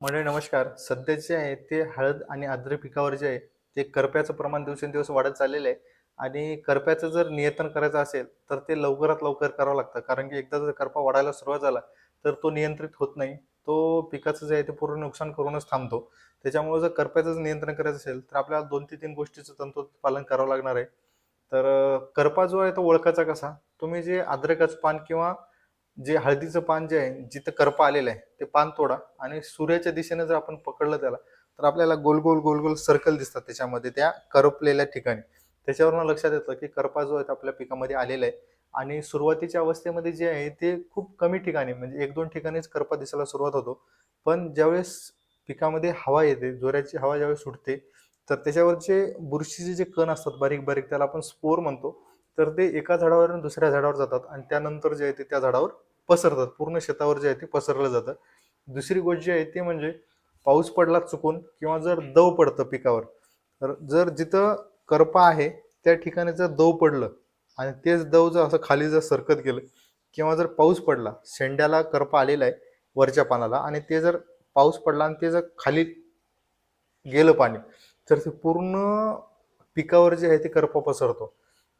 मंडळी नमस्कार. सध्या जे आहे ते हळद आणि आद्र पिकावर जे आहे ते करप्याचं प्रमाण दिवसेंदिवस वाढत चाललेलं आहे. आणि करप्याचं जर नियंत्रण करायचं असेल तर ते लवकरात लवकर करावं लागतं. कारण की एकदा जर करपा वाढायला सुरुवात झाला तर तो नियंत्रित होत नाही. तो पिकाचं जे आहे ते पूर्ण नुकसान करूनच थांबतो. त्याच्यामुळे जर करप्याचं जर नियंत्रण करायचं असेल तर आपल्याला दोन ते तीन गोष्टीचं तंतोपालन पालन करावं लागणार आहे. तर करपा जो आहे तो ओळखायचा कसा? तुम्ही जे अद्रकाचं पान किंवा जे हळदीचं पान जे आहे जिथं करपा आलेलं आहे ते पान तोडा आणि सूर्याच्या दिशेने जर आपण पकडलं त्याला तर आपल्याला गोल गोल गोल गोल सर्कल दिसतात त्याच्यामध्ये त्या करपलेल्या ठिकाणी. त्याच्यावरून लक्षात येतं की करपा जो आहे तो आपल्या पिकामध्ये आलेला आहे आणि सुरुवातीच्या अवस्थेमध्ये जे आहे ते खूप कमी ठिकाणी म्हणजे एक दोन ठिकाणीच करपा दिसायला सुरुवात होतो. पण ज्यावेळेस पिकामध्ये हवा येते जोऱ्याची हवा ज्यावेळेस सुटते तर त्याच्यावरचे बुरशीचे जे कण असतात बारीक बारीक त्याला आपण स्पोर म्हणतो तर ते एका झाडावरून दुसऱ्या झाडावर जातात आणि त्यानंतर जे आहे ते त्या झाडावर पसरतात. पूर्ण शेतावर जे आहे ते पसरलं जातं. दुसरी गोष्ट जी आहे ती म्हणजे पाऊस पडला चुकून किंवा जर दव पडतं पिकावर तर जर जिथं करपा आहे त्या ठिकाणी जर दव पडलं आणि तेच दव जर असं खाली जर सरकत गेलं किंवा जर पाऊस पडला शेंड्याला करपा आलेला आहे वरच्या पानाला आणि ते जर पाऊस पडला आणि ते जर खाली गेलं पाणी तर ते पूर्ण पिकावर जे आहे ते करपा पसरतो.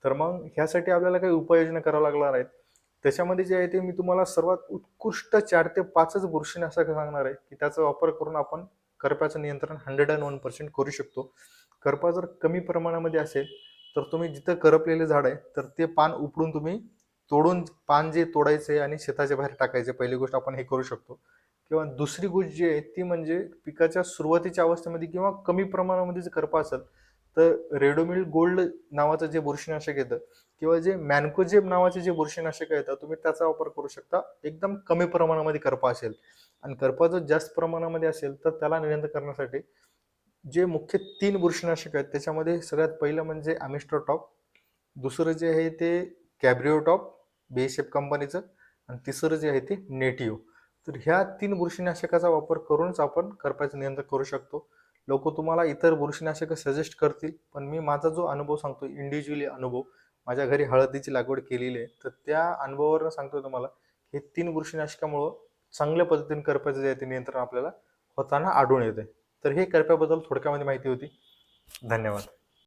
तर मग ह्यासाठी आपल्याला काही उपाययोजना करावं लागणार आहेत? त्याच्यामध्ये जे आहे ते मी तुम्हाला सर्वात उत्कृष्ट चार ते पाचच बुरशीने असं सांगणार आहे की त्याचा वापर करून आपण करप्याचं नियंत्रण हंड्रेड अँड वन पर्सेंट करू शकतो. करपा जर कमी प्रमाणामध्ये असेल तर तुम्ही जिथं करपलेले झाड आहे तर ते पान उपडून तुम्ही तोडून पान जे तोडायचे आणि शेताच्या बाहेर टाकायचे पहिली गोष्ट आपण हे करू शकतो. किंवा दुसरी गोष्ट जी आहे ती म्हणजे पिकाच्या सुरुवातीच्या अवस्थेमध्ये किंवा कमी प्रमाणामध्ये जर करपा असेल तर रेडोमिल गोल्ड नावाचं जे बुरशीनाशक येतं किंवा जे मॅन्कोजेब नावाचे जे बुरशीनाशक येतं तुम्ही त्याचा वापर करू शकता. एकदम कमी प्रमाणामध्ये करपा असेल. आणि करपा जर जास्त प्रमाणामध्ये असेल तर त्याला नियंत्रण करण्यासाठी जे मुख्य तीन बुरशीनाशक आहेत त्याच्यामध्ये सगळ्यात पहिलं म्हणजे अमिस्ट्रोटॉप दुसरं जे आहे ते कॅब्रिओटॉप बेशेप कंपनीचं आणि तिसरं जे आहे ते नेटिव्ह. तर ह्या तीन बुरशीनाशकाचा वापर करूनच आपण करपाचं नियंत्रण करू शकतो. लोक तुम्हाला इतर बुरशीनाशकं सजेस्ट करतील पण मी माझा जो अनुभव सांगतो इंडिव्हिज्युअली अनुभव माझ्या घरी हळदीची लागवड केलेली आहे तर त्या अनुभवावरनं सांगतो तुम्हाला हे तीन बुरशीनाशकामुळं चांगल्या पद्धतीने करप्याचं जे आहे ते नियंत्रण आपल्याला होताना आढळून येते तर हे करप्याबद्दल थोडक्यामध्ये माहिती होती. धन्यवाद.